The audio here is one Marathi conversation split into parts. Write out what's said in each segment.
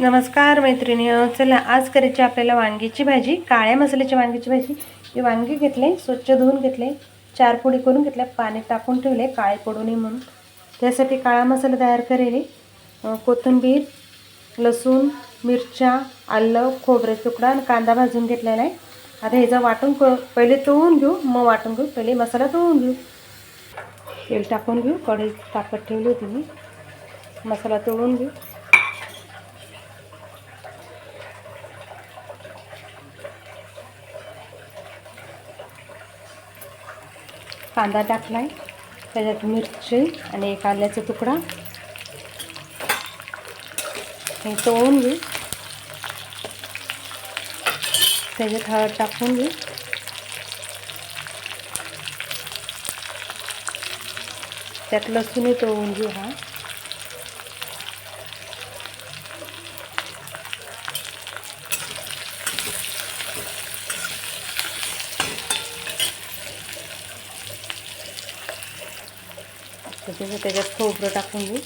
नमस्कार मैत्रिणी चला आज करायची आपल्याला वांग्याची भाजी काळ्या मसाल्याची वांग्याची भाजी. हे वांगी घेतले स्वच्छ धुवून घेतले चार पोळी करून घेतल्या पाणी टाकून ठेवले काळे पडू नये म्हणून. त्यासाठी काळा मसाला तयार करेल कोथिंबीर लसूण मिरच्या आलं खोबरे तुकडा आणि कांदा भाजून घेतलेला आहे. आता ह्याचा वाटून पहिले तळून घेऊ मग वाटून घेऊ पहिले मसाला तळून घेऊ. तेल टाकून घेऊ कढई ताकद ठेवली होती मी. मसाला तळून घेऊ. कांदा टाकलाय. त्याच्यात मिरची आणि एक आल्याचा तुकडा. हे तळून घे. त्याच्यात हळद टाकून घेऊ त्यात लसूणही तळून घेऊ हा. त्याच्यात त्याच्यात खोबरं टाकून घेऊ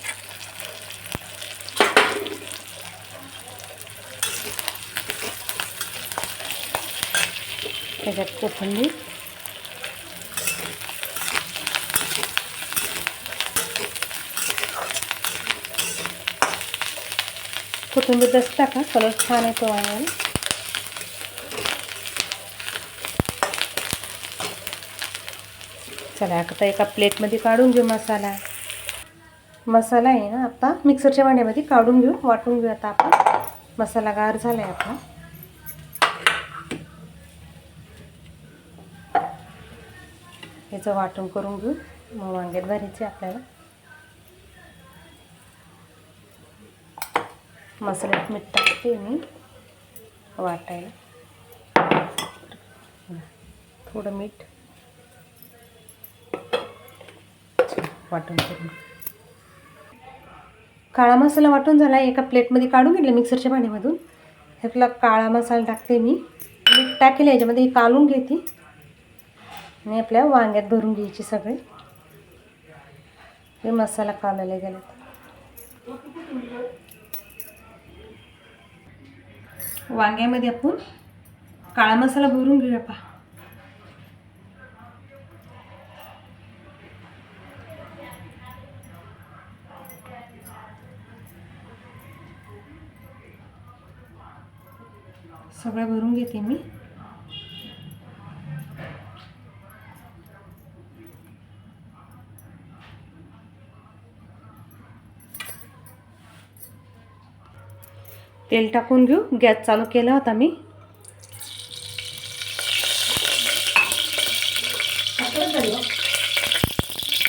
त्याच्यात कोथिंबीर. कोथिंबीर जास्त टाका कलर छान येतो वांग्याला चला आता एका प्लेटमध्ये काढून घेऊ मसाला. मसाला आहे ना आता मिक्सरच्या भांड्यामध्ये काढून घेऊ वाटून घेऊ आता आपण. मसाला गार झाला आहे आपला. याचं वाटण करून घेऊ मग वांग्यात भरायचे आपल्याला. मसाल्यात मीठ टाकते मी वाटायला. थोडं मीठ. वाटण करून. काळा मसाला वाटून झाला एका प्लेटमध्ये काढून घेतला मिक्सरच्या पाण्यामधून. ह्यातला काळा मसाला टाकते मी. मीठ टाकेल याच्यामध्ये कालून घेते. आणि आपल्या वांग्यात भरून घ्यायची सगळे. हे मसाला कालायला गेला वांग्यामध्ये आपण काळा मसाला भरून घेऊया पहा. सगळं भरून घेते मी. तेल टाकून घेऊ. गॅस चालू केला होता मी.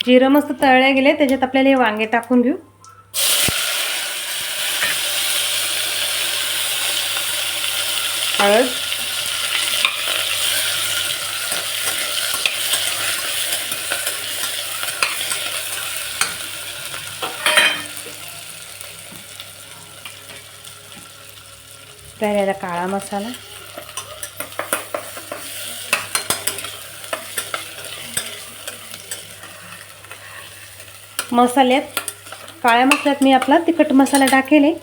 जिरं मस्त तळल्या गेले त्याच्यात आपल्याला हे वांगे टाकून घेऊ. हळद. राहिलेला काळा मसाला. मसाल्यात काळ्या मसाल्यात मी आपला तिखट मसाला टाकेल.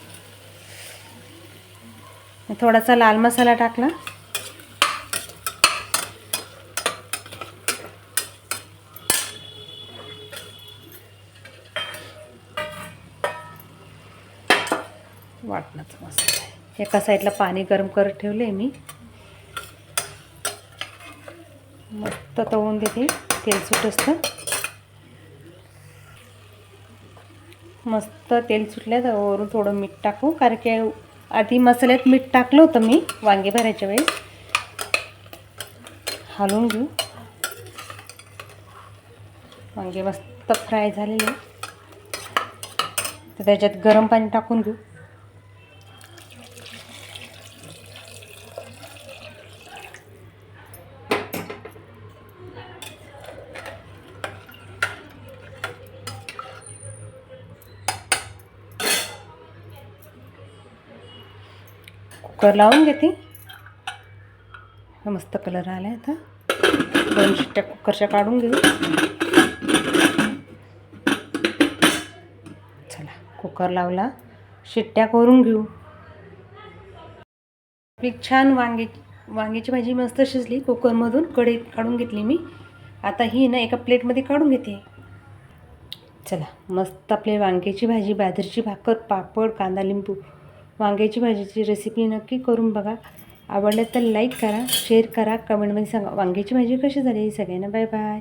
थोडासा लाल मसाला टाकला. वाटणाचा मसाला आहे. एका साईडला पाणी गरम करत ठेवले मी. मस्त तळून देते तेल सुट असतं मस्त तेल सुटल्या तर वरून थोडं मीठ टाकू. कारण की आधी मसाल्यात मीठ टाकलं होतं मी वांगे भरायच्या वेळेस हलवून घेऊ. वांगे मस्त फ्राय झालेले. तर त्याच्यात गरम पाणी टाकून घेऊ. कुकर लावून घेते. हा मस्त कलर आला आहे आता. दोन शिट्ट्या कुकरच्या काढून घेऊ. चला कुकर लावला. शिट्ट्या करून घेऊ. आपली छान वांगी वांग्याची भाजी मस्त शिजली. कुकरमधून कढईत काढून घेतली मी. आता ही ना एका प्लेटमध्ये काढून घेते. चला मस्त आपली वांग्याची भाजी बाजरीची भाकर पापड कांदा लिंबू. वांग्याची भाजीची रेसिपी नक्की करून बघा. आवडलं तर लाईक करा शेअर करा कमेंटमध्ये सांगा. वांग्याची भाजी कशी झाली? सगळ्यांना बाय बाय